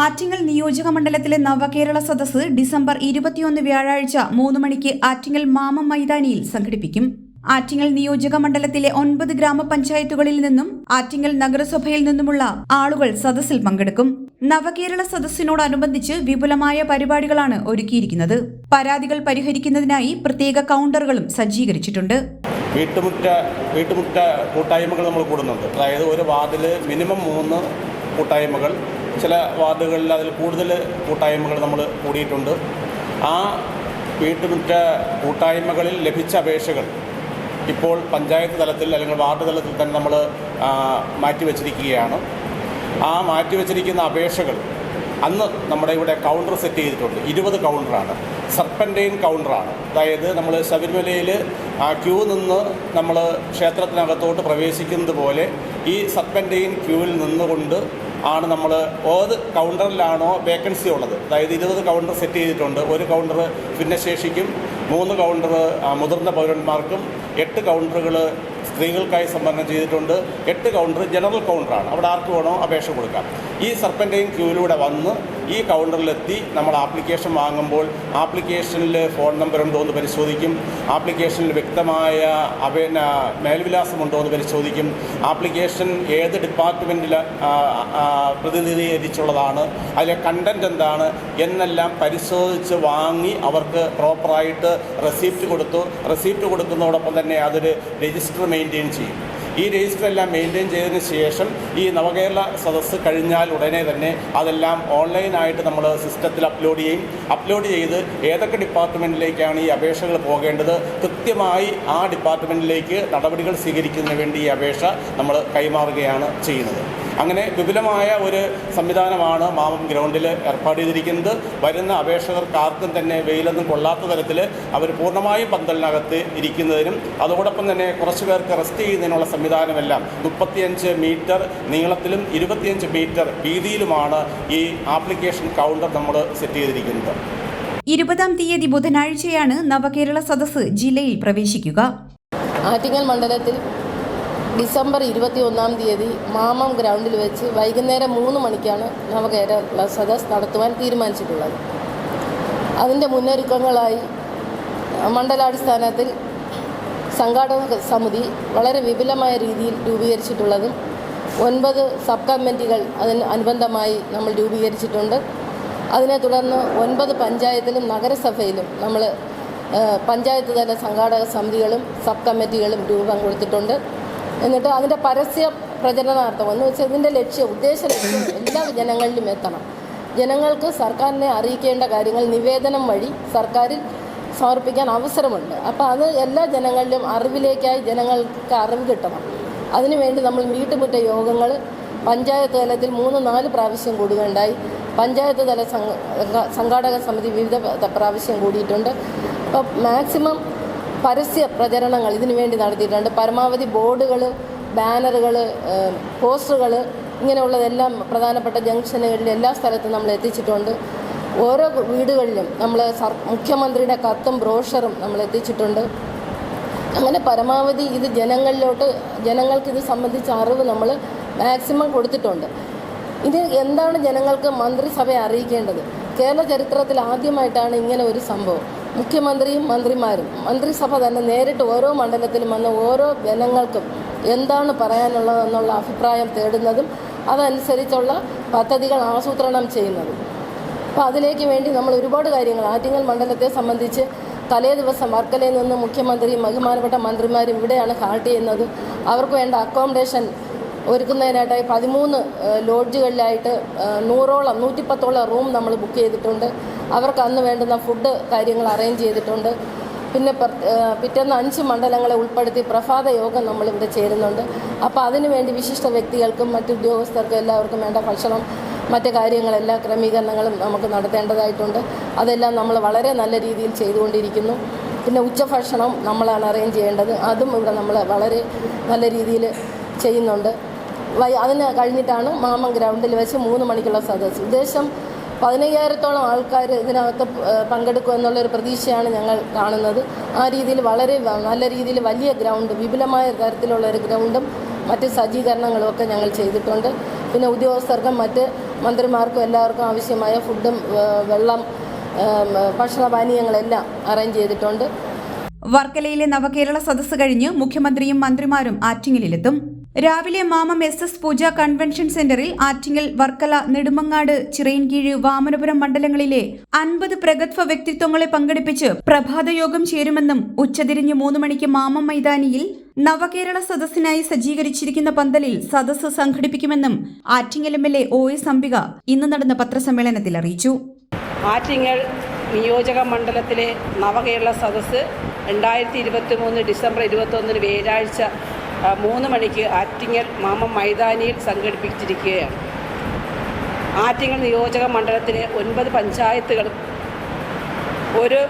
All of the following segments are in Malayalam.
ആറ്റിങ്ങൽ നിയോജക മണ്ഡലത്തിലെ നവകേരള സദസ്സ് ഡിസംബർ ഇരുപത്തിയൊന്ന് വ്യാഴാഴ്ച മൂന്ന് മണിക്ക് ആറ്റിങ്ങൽ മാമ മൈതാനിയിൽ സംഘടിപ്പിക്കും. ആറ്റിങ്ങൽ നിയോജക മണ്ഡലത്തിലെ ഒൻപത് ഗ്രാമപഞ്ചായത്തുകളിൽ നിന്നും ആറ്റിങ്ങൽ നഗരസഭയിൽ നിന്നുമുള്ള ആളുകൾ സദസ്സിൽ പങ്കെടുക്കും. നവകേരള സദസ്സിനോടനുബന്ധിച്ച് വിപുലമായ പരിപാടികളാണ് ഒരുക്കിയിരിക്കുന്നത്. പരാതികൾ പരിഹരിക്കുന്നതിനായി പ്രത്യേക കൗണ്ടറുകളും സജ്ജീകരിച്ചിട്ടുണ്ട്. വീട്ടുമുറ്റ വീട്ടുമുറ്റ കൂട്ടായ്മകൾ നമ്മൾ കൂടുന്നുണ്ട്. അതായത് ഒരു വാർഡിൽ മിനിമം മൂന്ന് കൂട്ടായ്മകൾ ചില വാർഡുകളിൽ അതിൽ കൂടുതൽ കൂട്ടായ്മകൾ നമ്മൾ കൂടിയിട്ടുണ്ട്. ആ വീട്ടുമുറ്റ കൂട്ടായ്മകളിൽ ലഭിച്ച അപേക്ഷകൾ ഇപ്പോൾ പഞ്ചായത്ത് തലത്തിൽ അല്ലെങ്കിൽ വാർഡ് തലത്തിൽ തന്നെ നമ്മൾ മാറ്റിവെച്ചിരിക്കുകയാണ്. ആ മാറ്റിവെച്ചിരിക്കുന്ന അപേക്ഷകൾ അന്ന് നമ്മുടെ ഇവിടെ കൗണ്ടർ സെറ്റ് ചെയ്തിട്ടുണ്ട്. ഇരുപത് കൗണ്ടറാണ്. സർപ്പന്റൈൻ കൗണ്ടറാണ്. അതായത് നമ്മൾ ശബരിമലയിൽ ക്യൂ നിന്ന് നമ്മൾ ക്ഷേത്രത്തിനകത്തോട്ട് പ്രവേശിക്കുന്നത് പോലെ ഈ സർപ്പന്റൈൻ ക്യൂവിൽ നിന്നുകൊണ്ട് ആണ് നമ്മൾ ഏത് കൗണ്ടറിലാണോ വേക്കൻസി ഉള്ളത്. അതായത് ഇരുപത് കൗണ്ടർ സെറ്റ് ചെയ്തിട്ടുണ്ട്. ഒരു കൗണ്ടർ ഭിന്നശേഷിക്കും മൂന്ന് കൗണ്ടർ മുതിർന്ന പൗരന്മാർക്കും എട്ട് കൗണ്ടറുകൾ സ്ത്രീകൾക്കായി സംവരണം ചെയ്തിട്ടുണ്ട്. എട്ട് കൗണ്ടർ ജനറൽ കൗണ്ടറാണ് അവിടെ ആർക്ക് വേണോ അപേക്ഷ കൊടുക്കാം. ഈ സർപ്പന്റെയും ക്യൂവിലൂടെ വന്ന് ഈ കൗണ്ടറിലെത്തി നമ്മൾ ആപ്ലിക്കേഷൻ വാങ്ങുമ്പോൾ ആപ്ലിക്കേഷനിൽ ഫോൺ നമ്പർ ഉണ്ടോ എന്ന് പരിശോധിക്കും. ആപ്ലിക്കേഷനിൽ വ്യക്തമായ അപേന മേൽവിലാസമുണ്ടോ എന്ന് പരിശോധിക്കും. ആപ്ലിക്കേഷൻ ഏത് ഡിപ്പാർട്ട്മെന്റിൽ പ്രതിനിധീകരിച്ചുള്ളതാണ്. അതിലെ കണ്ടന്റ് എന്താണ് എന്നെല്ലാം പരിശോധിച്ച് വാങ്ങി അവർക്ക് പ്രോപ്പറായിട്ട് റെസിപ്റ്റ് കൊടുത്തു. റെസിപ്റ്റ് കൊടുക്കുന്നതോടൊപ്പം തന്നെ അതൊരു രജിസ്റ്റർ മെയിന്റെയിൻ ചെയ്യും. ഈ രജിസ്റ്റർ എല്ലാം മെയിന്റെയിൻ ചെയ്തതിന് ശേഷം ഈ നവകേരള സദസ്സ് കഴിഞ്ഞാൽ ഉടനെ തന്നെ അതെല്ലാം ഓൺലൈനായിട്ട് നമ്മൾ സിസ്റ്റത്തിൽ അപ്ലോഡ് ചെയ്യും. അപ്ലോഡ് ചെയ്ത് ഏതൊക്കെ ഡിപ്പാർട്ട്മെന്റിലേക്കാണ് ഈ അപേക്ഷകൾ പോകേണ്ടത്? കൃത്യമായി ആ ഡിപ്പാർട്ട്മെന്റിലേക്ക് നടപടികൾ സ്വീകരിക്കുന്നതിന് വേണ്ടി ഈ അപേക്ഷ നമ്മൾ കൈമാറുകയാണ് ചെയ്യുന്നത്. അങ്ങനെ വിപുലമായ ഒരു സംവിധാനമാണ് മാമം ഗ്രൗണ്ടിൽ ഏർപ്പാട് ചെയ്തിരിക്കുന്നത്. വരുന്ന അപേക്ഷകർക്ക് ആർക്കും തന്നെ വെയിലൊന്നും കൊള്ളാത്ത തരത്തിൽ അവർ പൂർണമായും പന്തലിനകത്ത് ഇരിക്കുന്നതിനും അതോടൊപ്പം തന്നെ കുറച്ച് പേർക്ക് റെസ്റ്റ് ചെയ്യുന്നതിനുള്ള സംവിധാനമെല്ലാം മുപ്പത്തിയഞ്ച് മീറ്റർ നീളത്തിലും ഇരുപത്തിയഞ്ച് മീറ്റർ വീതിയിലുമാണ് ഈ ആപ്ലിക്കേഷൻ കൗണ്ടർ നമ്മൾ സെറ്റ് ചെയ്തിരിക്കുന്നത്. ഇരുപതാം തീയതി ബുധനാഴ്ചയാണ് നവകേരള സദസ്സ് ജില്ലയിൽ പ്രവേശിക്കുക. ആറ്റിങ്ങൽ മണ്ഡലത്തിൽ ഡിസംബർ ഇരുപത്തി ഒന്നാം തീയതി മാമം ഗ്രൗണ്ടിൽ വെച്ച് വൈകുന്നേരം മൂന്ന് മണിക്കാണ് നവകേരള സദസ് നടത്തുവാൻ തീരുമാനിച്ചിട്ടുള്ളത്. അതിന്റെ മുന്നൊരുക്കങ്ങളായി മണ്ഡലാടിസ്ഥാനത്തിൽ സംഘാടക സമിതി വളരെ വിപുലമായ രീതിയിൽ രൂപീകരിച്ചിട്ടുള്ളതും ഒൻപത് സബ് കമ്മിറ്റികൾ അതിന് അനുബന്ധമായി നമ്മൾ രൂപീകരിച്ചിട്ടുണ്ട്. അതിനെ തുടർന്ന് ഒൻപത് പഞ്ചായത്തിലും നഗരസഭയിലും നമ്മൾ പഞ്ചായത്ത് തല സംഘാടക സമിതികളും സബ് കമ്മിറ്റികളും രൂപം കൊടുത്തിട്ടുണ്ട്. എന്നിട്ട് അതിന്റെ പരസ്യ പ്രചരണാർത്ഥം എന്ന് വെച്ചാൽ ഇതിന്റെ ലക്ഷ്യം ഉദ്ദേശ ലക്ഷ്യം എല്ലാ ജനങ്ങളിലും എത്തണം. ജനങ്ങൾക്ക് സർക്കാരിനെ അറിയിക്കേണ്ട കാര്യങ്ങൾ നിവേദനം വഴി സർക്കാരിൽ സമർപ്പിക്കാൻ അവസരമുണ്ട്. അപ്പോൾ അത് എല്ലാ ജനങ്ങളിലും അറിവിലേക്കായി ജനങ്ങൾക്ക് അറിവ് കിട്ടണം. അതിനുവേണ്ടി നമ്മൾ വീട്ടുമുറ്റ യോഗങ്ങൾ പഞ്ചായത്ത് തലത്തിൽ മൂന്ന് നാല് പ്രാവശ്യം കൂടുകയുണ്ടായി. പഞ്ചായത്ത് തല സംഘാടക സമിതി വിവിധ പ്രാവശ്യം കൂടിയിട്ടുണ്ട്. അപ്പോൾ മാക്സിമം പരസ്യ പ്രചരണങ്ങൾ ഇതിനു വേണ്ടി നടത്തിയിട്ടുണ്ട്. പരമാവധി ബോർഡുകൾ ബാനറുകൾ പോസ്റ്ററുകൾ ഇങ്ങനെയുള്ളതെല്ലാം പ്രധാനപ്പെട്ട ജംഗ്ഷനുകളിൽ എല്ലാ സ്ഥലത്തും നമ്മൾ എത്തിച്ചിട്ടുണ്ട്. ഓരോ വീടുകളിലും നമ്മൾ സർ മുഖ്യമന്ത്രിയുടെ കത്തും ബ്രോഷറും നമ്മൾ എത്തിച്ചിട്ടുണ്ട്. അങ്ങനെ പരമാവധി ഇത് ജനങ്ങളിലോട്ട് ജനങ്ങൾക്ക് ഇത് സംബന്ധിച്ച അറിവ് നമ്മൾ മാക്സിമം കൊടുത്തിട്ടുണ്ട്. ഇത് എന്താണ് ജനങ്ങൾക്ക് മന്ത്രിസഭയെ അറിയിക്കേണ്ടത്? കേരള ചരിത്രത്തിൽ ആദ്യമായിട്ടാണ് ഇങ്ങനെ ഒരു സംഭവം. മുഖ്യമന്ത്രിയും മന്ത്രിമാരും മന്ത്രിസഭ തന്നെ നേരിട്ട് ഓരോ മണ്ഡലത്തിലും വന്ന ഓരോ ജനങ്ങൾക്കും എന്താണ് പറയാനുള്ളതെന്നുള്ള അഭിപ്രായം തേടുന്നതും അതനുസരിച്ചുള്ള പദ്ധതികൾ ആസൂത്രണം ചെയ്യുന്നതും. അപ്പോൾ അതിലേക്ക് വേണ്ടി നമ്മൾ ഒരുപാട് കാര്യങ്ങൾ ആറ്റിങ്ങൽ മണ്ഡലത്തെ സംബന്ധിച്ച് തലേ ദിവസം വർക്കലയിൽ നിന്ന് മുഖ്യമന്ത്രിയും ബഹുമാനപ്പെട്ട മന്ത്രിമാരും ഇവിടെയാണ് ഹാൾട്ട് ചെയ്യുന്നത്. അവർക്ക് വേണ്ട അക്കോമഡേഷൻ ഒരുക്കുന്നതിനായിട്ടായി പതിമൂന്ന് ലോഡ്ജുകളിലായിട്ട് നൂറോളം നൂറ്റിപ്പത്തോളം റൂം നമ്മൾ ബുക്ക് ചെയ്തിട്ടുണ്ട്. അവർക്ക് അന്ന് വേണ്ടുന്ന ഫുഡ് കാര്യങ്ങൾ അറേഞ്ച് ചെയ്തിട്ടുണ്ട്. പിന്നെ പിറ്റേന്ന് അഞ്ച് മണ്ഡലങ്ങളെ ഉൾപ്പെടുത്തി പ്രഭാത യോഗം നമ്മളിവിടെ ചേരുന്നുണ്ട്. അപ്പോൾ അതിനുവേണ്ടി വിശിഷ്ട വ്യക്തികൾക്കും മറ്റു ഉദ്യോഗസ്ഥർക്കും എല്ലാവർക്കും വേണ്ട ഭക്ഷണം മറ്റ് കാര്യങ്ങളെല്ലാം ക്രമീകരണങ്ങളും നമുക്ക് നടത്തേണ്ടതായിട്ടുണ്ട്. അതെല്ലാം നമ്മൾ വളരെ നല്ല രീതിയിൽ ചെയ്തുകൊണ്ടിരിക്കുന്നു. പിന്നെ ഉച്ചഭക്ഷണം നമ്മളാണ് അറേഞ്ച് ചെയ്യേണ്ടത്. അതും ഇവിടെ നമ്മൾ വളരെ നല്ല രീതിയിൽ ചെയ്യുന്നുണ്ട്. അതിന് കഴിഞ്ഞിട്ടാണ് മാമം ഗ്രൗണ്ടിൽ വെച്ച് മൂന്ന് മണിക്കുള്ള സദസ്സ്. ഉദ്ദേശം പതിനയ്യായിരത്തോളം ആൾക്കാർ ഇതിനകത്ത് പങ്കെടുക്കും എന്നുള്ളൊരു പ്രതീക്ഷയാണ് ഞങ്ങൾ കാണുന്നത്. ആ രീതിയിൽ വളരെ നല്ല രീതിയിൽ വലിയ ഗ്രൗണ്ട് വിപുലമായ തരത്തിലുള്ള ഒരു ഗ്രൗണ്ടും മറ്റ് സജ്ജീകരണങ്ങളും ഒക്കെ ഞങ്ങൾ ചെയ്തിട്ടുണ്ട്. പിന്നെ ഉദ്യോഗസ്ഥർക്കും മറ്റ് മന്ത്രിമാർക്കും എല്ലാവർക്കും ആവശ്യമായ ഫുഡും വെള്ളം ഭക്ഷണപാനീയങ്ങളെല്ലാം അറേഞ്ച് ചെയ്തിട്ടുണ്ട്. വർക്കലയിലെ നവകേരള സദസ്സ് കഴിഞ്ഞ് മുഖ്യമന്ത്രിയും മന്ത്രിമാരും ആറ്റിങ്ങലിലെത്തും. രാവിലെ Mamam S S Pooja convention സെന്ററിൽ ആറ്റിങ്ങൽ വർക്കല നെടുമങ്ങാട് ചിറയൻകീഴ് വാമനപുരം മണ്ഡലങ്ങളിലെ അൻപത് പ്രഗത്ഭ വ്യക്തിത്വങ്ങളെ പങ്കെടുപ്പിച്ച് പ്രഭാതയോഗം ചേരുമെന്നും ഉച്ചതിരിഞ്ഞ് മൂന്ന് മണിക്ക് മാമം മൈതാനിയിൽ നവകേരള സദസ്സിനായി സജ്ജീകരിച്ചിരിക്കുന്ന പന്തലിൽ സദസ്സ് സംഘടിപ്പിക്കുമെന്നും Attingal M L A O S Ambika ഇന്ന് നടന്ന പത്രസമ്മേളനത്തിൽ അറിയിച്ചു. ആറ്റിങ്ങൽ നിയോജക മണ്ഡലത്തിലെ നവകേരള സദസ്സ് രണ്ടായിരത്തി ഇരുപത്തി മൂന്ന് ഡിസംബർ ഇരുപത്തൊന്നിന് വ്യാഴാഴ്ച ആ, മൂന്ന് മണിക്ക് ആറ്റിങ്ങൽ മാമം മൈതാനിയിൽ സംഘടിപ്പിച്ചിരിക്കുകയാണ്. ആറ്റിങ്ങൽ നിയോജക മണ്ഡലത്തിലെ ഒൻപത് പഞ്ചായത്തുകളും ഒരു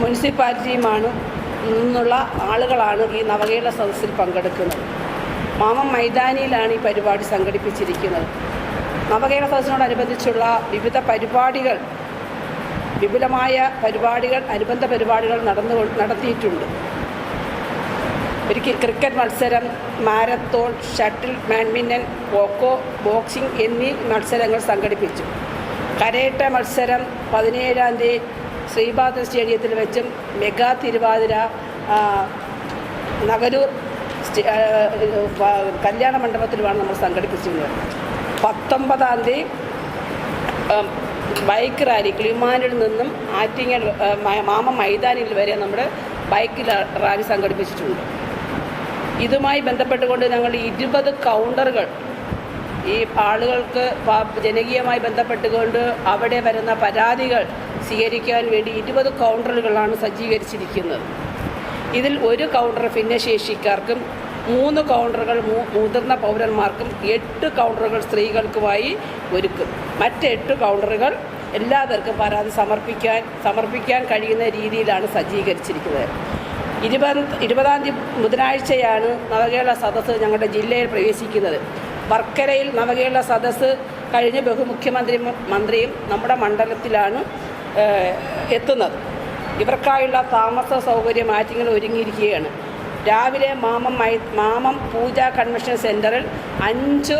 മുനിസിപ്പാലിറ്റിയുമാണ് നിന്നുള്ള ആളുകളാണ് ഈ നവകേരള സദസ്സിൽ പങ്കെടുക്കുന്നത്. മാമം മൈതാനിയിലാണ് ഈ പരിപാടി സംഘടിപ്പിച്ചിരിക്കുന്നത്. നവകേരള സദസ്സിനോടനുബന്ധിച്ചുള്ള വിവിധ പരിപാടികൾ വിപുലമായ പരിപാടികൾ അനുബന്ധ പരിപാടികൾ നടന്നു നടത്തിയിട്ടുണ്ട്. ഒരു ക്രിക്കറ്റ് മത്സരം marathon shuttle badminton kho kho boxing എന്നീ മത്സരങ്ങൾ സംഘടിപ്പിച്ചു. കരേട്ട മത്സരം പതിനേഴാം തീയതി ശ്രീബാദ സ്റ്റേഡിയത്തിൽ വെച്ചും മെഗാ തിരുവാതിര നഗരൂർ കല്യാണ മണ്ഡപത്തിലുമാണ് നമ്മൾ സംഘടിപ്പിച്ചിരുന്നത്. പത്തൊമ്പതാം തീയതി ബൈക്ക് റാലി കിളിമാനിൽ നിന്നും ആറ്റിങ്ങൽ മാമ മൈതാനിൽ വരെ നമ്മുടെ ബൈക്ക് റാലി സംഘടിപ്പിച്ചിട്ടുണ്ട്. ഇതുമായി ബന്ധപ്പെട്ടുകൊണ്ട് ഞങ്ങൾ ഇരുപത് കൗണ്ടറുകൾ ഈ ആളുകൾക്ക് ജനകീയമായി ബന്ധപ്പെട്ടുകൊണ്ട് അവിടെ വരുന്ന പരാതികൾ സ്വീകരിക്കാൻ വേണ്ടി ഇരുപത് കൗണ്ടറുകളാണ് സജ്ജീകരിച്ചിരിക്കുന്നത്. ഇതിൽ ഒരു കൗണ്ടർ ഭിന്നശേഷിക്കാർക്കും മൂന്ന് കൗണ്ടറുകൾ മുതിർന്ന പൗരന്മാർക്കും എട്ട് കൗണ്ടറുകൾ സ്ത്രീകൾക്കുമായി ഒരുക്കും. മറ്റെട്ട് കൗണ്ടറുകൾ എല്ലാവർക്കും പരാതി സമർപ്പിക്കാൻ സമർപ്പിക്കാൻ കഴിയുന്ന രീതിയിലാണ് സജ്ജീകരിച്ചിരിക്കുന്നത്. ഇരുപത് ഇരുപതാം തീയതി ബുധനാഴ്ചയാണ് നവകേരള സദസ്സ് ഞങ്ങളുടെ ജില്ലയിൽ പ്രവേശിക്കുന്നത്. വർക്കരയിൽ നവകേരള സദസ്സ് കഴിഞ്ഞ് ബഹുമുഖ്യമന്ത്രി മന്ത്രിയും നമ്മുടെ മണ്ഡലത്തിലാണ് എത്തുന്നത്. ഇവർക്കായുള്ള താമസ സൗകര്യം ആറ്റിങ്ങൾ ഒരുങ്ങിയിരിക്കുകയാണ്. രാവിലെ മാമം മാമം പൂജ കൺവെൻഷൻ സെന്ററിൽ അഞ്ച്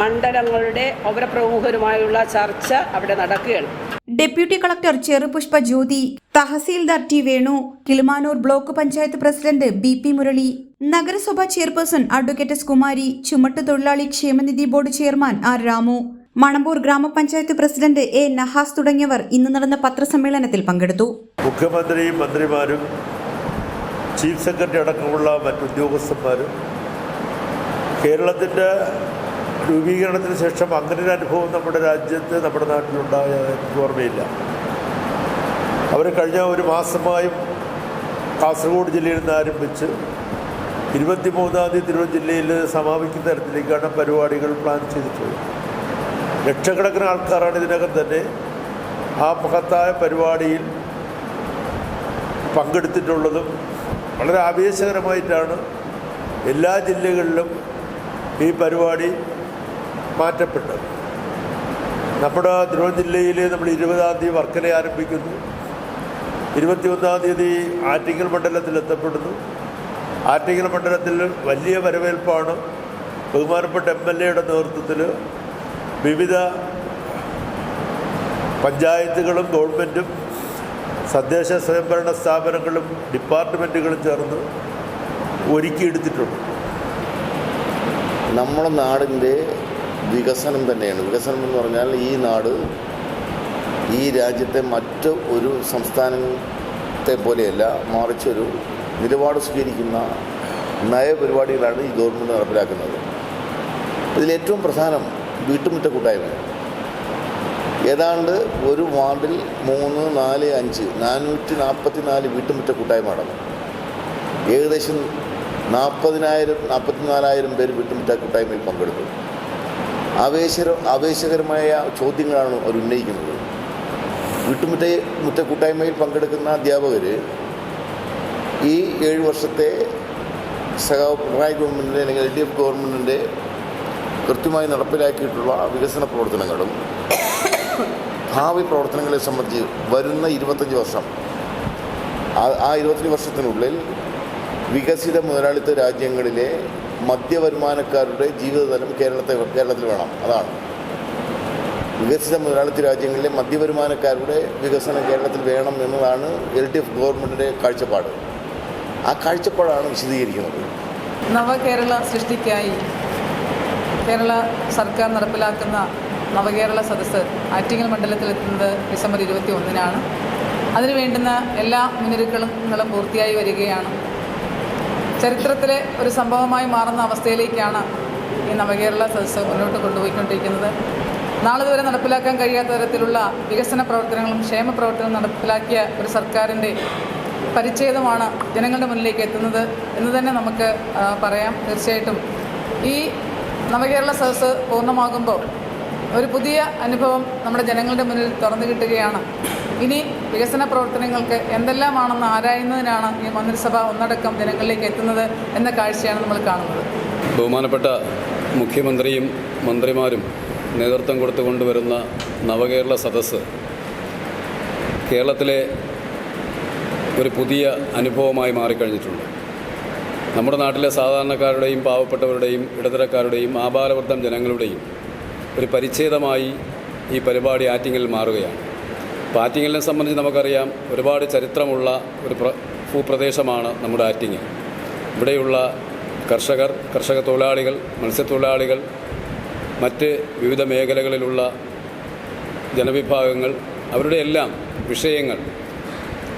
മണ്ഡലങ്ങളുടെ പൗരപ്രമുഖരുമായുള്ള ചർച്ച അവിടെ നടക്കുകയാണ്. Deputy collector Cherupushpa Jyothi tahsildar T Venu Kilimanoor block panchayat president B P Murali നഗരസഭാ ചെയർപേഴ്സൺ അഡ്വക്കേറ്റ് എസ് കുമാരി ചുമട്ടുതൊഴിലാളി ക്ഷേമനിധി board chairman R Ramu Manamboor ഗ്രാമപഞ്ചായത്ത് പ്രസിഡന്റ് എ നഹാസ് തുടങ്ങിയവർ ഇന്ന് നടന്ന പത്രസമ്മേളനത്തിൽ പങ്കെടുത്തു. മുഖ്യമന്ത്രിയും മന്ത്രിമാരും ചീഫ് സെക്രട്ടറി അടക്കമുള്ള മറ്റുദ്യോഗസ്ഥന്മാരും കേരളത്തിന്റെ രൂപീകരണത്തിന് ശേഷം അങ്ങനെ ഒരു അനുഭവം നമ്മുടെ രാജ്യത്ത് നമ്മുടെ നാട്ടിലുണ്ടായ എനിക്ക് ഓർമ്മയില്ല. അവർ കഴിഞ്ഞ ഒരു മാസമായും കാസർഗോഡ് ജില്ലയിൽ നിന്ന് ആരംഭിച്ച് ഇരുപത്തിമൂന്നാം തീയതി തിരുവനന്തപുരം ജില്ലയിൽ സമാപിക്കുന്ന തരത്തിലേക്കാണ് പരിപാടികൾ പ്ലാൻ ചെയ്തിട്ടുള്ളത്. ലക്ഷക്കണക്കിന് ആൾക്കാരാണ് ഇതിനകം തന്നെ ആ മഹത്തായ പരിപാടിയിൽ പങ്കെടുത്തിട്ടുള്ളതും വളരെ ആവേശകരമായിട്ടാണ് എല്ലാ ജില്ലകളിലും ഈ പരിപാടി മാറ്റപ്പെട്ടത്. നമ്മുടെ തിരുവനന്തപുരം ജില്ലയിൽ നമ്മൾ ഇരുപതാം തീയതി വർക്കല ആരംഭിക്കുന്നു. ഇരുപത്തിയൊന്നാം തീയതി ആറ്റിങ്ങൽ മണ്ഡലത്തിൽ എത്തപ്പെടുന്നു. ആറ്റിങ്ങൽ മണ്ഡലത്തിൽ വലിയ വരവേൽപ്പാണ്. ബഹുമാനപ്പെട്ട എം എൽ എയുടെ നേതൃത്വത്തിൽ വിവിധ പഞ്ചായത്തുകളും ഗവൺമെന്റും തദ്ദേശ സ്വയംഭരണ സ്ഥാപനങ്ങളും ഡിപ്പാർട്ട്മെന്റുകളും ചേർന്ന് ഒരുക്കിയെടുത്തിട്ടുണ്ട്. നമ്മുടെ നാടിന്റെ വികസനം തന്നെയാണ്. വികസനം എന്ന് പറഞ്ഞാൽ ഈ നാട് ഈ രാജ്യത്തെ മറ്റ് ഒരു സംസ്ഥാനത്തെ പോലെയല്ല മറിച്ചൊരു നിലപാട് സ്വീകരിക്കുന്ന നയപരിപാടികളാണ് ഈ ഗവൺമെന്റ് നടപ്പിലാക്കുന്നത്. ഇതിലേറ്റവും പ്രധാനം വീട്ടുമുറ്റ കൂട്ടായ്മയാണ്. ഏതാണ്ട് ഒരു വാർഡിൽ മൂന്ന് നാല് അഞ്ച് നാനൂറ്റി നാൽപ്പത്തി നാല് വീട്ടുമുറ്റ കൂട്ടായ്മ അടങ്ങും ഏകദേശം നാൽപ്പതിനായിരം നാൽപ്പത്തിനാലായിരം പേര് വീട്ടുമുറ്റ കൂട്ടായ്മയിൽ പങ്കെടുത്തു. ആവേശര ആവേശകരമായ ചോദ്യങ്ങളാണ് അവർ ഉന്നയിക്കുന്നത്. വീട്ടുമുറ്റ മുറ്റ കൂട്ടായ്മയിൽ പങ്കെടുക്കുന്ന അധ്യാപകർ ഈ ഏഴ് വർഷത്തെ സഹ പിണറായി ഗവൺമെന്റിന്റെ അല്ലെങ്കിൽ എൽ ഡി എഫ് ഗവൺമെന്റിന്റെ കൃത്യമായി നടപ്പിലാക്കിയിട്ടുള്ള വികസന പ്രവർത്തനങ്ങളും ഭാവി പ്രവർത്തനങ്ങളെ സംബന്ധിച്ച് വരുന്ന ഇരുപത്തഞ്ച് വർഷം ആ ഇരുപത്തഞ്ച് വർഷത്തിനുള്ളിൽ വികസിത മുതലാളിത്ത രാജ്യങ്ങളിലെ മധ്യവരുമാനക്കാരുടെ ജീവിതതലം കേരളത്തെ കേരളത്തിൽ വേണം. അതാണ്. വികസിത മുതലാളിത്ത രാജ്യങ്ങളിലെ മധ്യവരുമാനക്കാരുടെ വികസനം കേരളത്തിൽ വേണം എന്നതാണ് എൽ ഡി എഫ് ഗവൺമെന്റിന്റെ കാഴ്ചപ്പാട്. ആ കാഴ്ചപ്പാടാണ് വിശദീകരിക്കുന്നത്. നവകേരള സൃഷ്ടിക്കായി കേരള സർക്കാർ നടപ്പിലാക്കുന്ന നവകേരള സദസ്സ് ആറ്റിങ്ങൽ മണ്ഡലത്തിലെത്തുന്നത് ഡിസംബർ ഇരുപത്തി ഒന്നിനാണ്. അതിനു വേണ്ടുന്ന എല്ലാ മുന്നൊരുക്കങ്ങളും പൂർത്തിയായി വരികയാണ് ചരിത്രത്തിലെ ഒരു സംഭവമായി മാറുന്ന അവസ്ഥയിലേക്കാണ് ഈ നവകേരള സദസ്സ് മുന്നോട്ട് കൊണ്ടുപോയിക്കൊണ്ടിരിക്കുന്നത്. നാളെ വരെ നടപ്പിലാക്കാൻ കഴിയാത്ത തരത്തിലുള്ള വികസന പ്രവർത്തനങ്ങളും ക്ഷേമ പ്രവർത്തനങ്ങളും നടപ്പിലാക്കിയ ഒരു സർക്കാരിന്റെ പരിച്ഛേദമാണ് ജനങ്ങളുടെ മുന്നിലേക്ക് എത്തുന്നത് എന്ന് തന്നെ നമുക്ക് പറയാം. തീർച്ചയായിട്ടും ഈ നവകേരള സദസ്സ് പൂർണമാകുമ്പോൾ ഒരു പുതിയ അനുഭവം നമ്മുടെ ജനങ്ങളുടെ മുന്നിൽ തുറന്നു കിട്ടുകയാണ്. ഇനി വികസന പ്രവർത്തനങ്ങൾക്ക് എന്തെല്ലാമാണെന്ന് ആരായുന്നതിനാണ് ഈ മന്ത്രിസഭ ഒന്നടക്കം ജനങ്ങളിലേക്ക് എത്തുന്നത് എന്ന കാഴ്ചയാണ് നമ്മൾ കാണുന്നത്. ബഹുമാനപ്പെട്ട മുഖ്യമന്ത്രിയും മന്ത്രിമാരും നേതൃത്വം കൊടുത്തു കൊണ്ടുവരുന്ന നവകേരള സദസ്സ് കേരളത്തിലെ ഒരു പുതിയ അനുഭവമായി മാറിക്കഴിഞ്ഞിട്ടുണ്ട്. നമ്മുടെ നാട്ടിലെ സാധാരണക്കാരുടെയും പാവപ്പെട്ടവരുടെയും ഇടത്തരക്കാരുടെയും ആബാലവൃദ്ധം ജനങ്ങളുടെയും ഒരു പരിച്ഛേദമായി ഈ പരിപാടി ആറ്റിങ്ങിൽ മാറുകയാണ്. ആറ്റിങ്ങലിനെ സംബന്ധിച്ച് നമുക്കറിയാം ഒരുപാട് ചരിത്രമുള്ള ഒരു പ്ര ഭൂപ്രദേശമാണ് നമ്മുടെ ആറ്റിങ്ങൽ. ഇവിടെയുള്ള കർഷകർ കർഷക തൊഴിലാളികൾ മത്സ്യത്തൊഴിലാളികൾ മറ്റ് വിവിധ മേഖലകളിലുള്ള ജനവിഭാഗങ്ങൾ അവരുടെ എല്ലാം വിഷയങ്ങൾ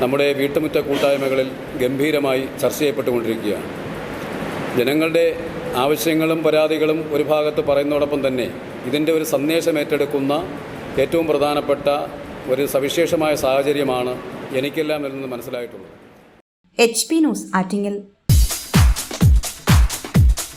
നമ്മുടെ വീട്ടുമുറ്റ കൂട്ടായ്മകളിൽ ഗംഭീരമായി ചർച്ച ചെയ്യപ്പെട്ടുകൊണ്ടിരിക്കുകയാണ്. ജനങ്ങളുടെ ആവശ്യങ്ങളും പരാതികളും ഒരു ഭാഗത്ത് പറയുന്നതോടൊപ്പം തന്നെ ഇതിന്റെ ഒരു സന്ദേശം ഏറ്റെടുക്കുന്ന ഏറ്റവും പ്രധാനപ്പെട്ട ഒരു സവിശേഷമായ സാഹചര്യമാണ് എനിക്കെല്ലാം നിന്ന് മനസ്സിലായിട്ടുള്ളത്. H P news Attingal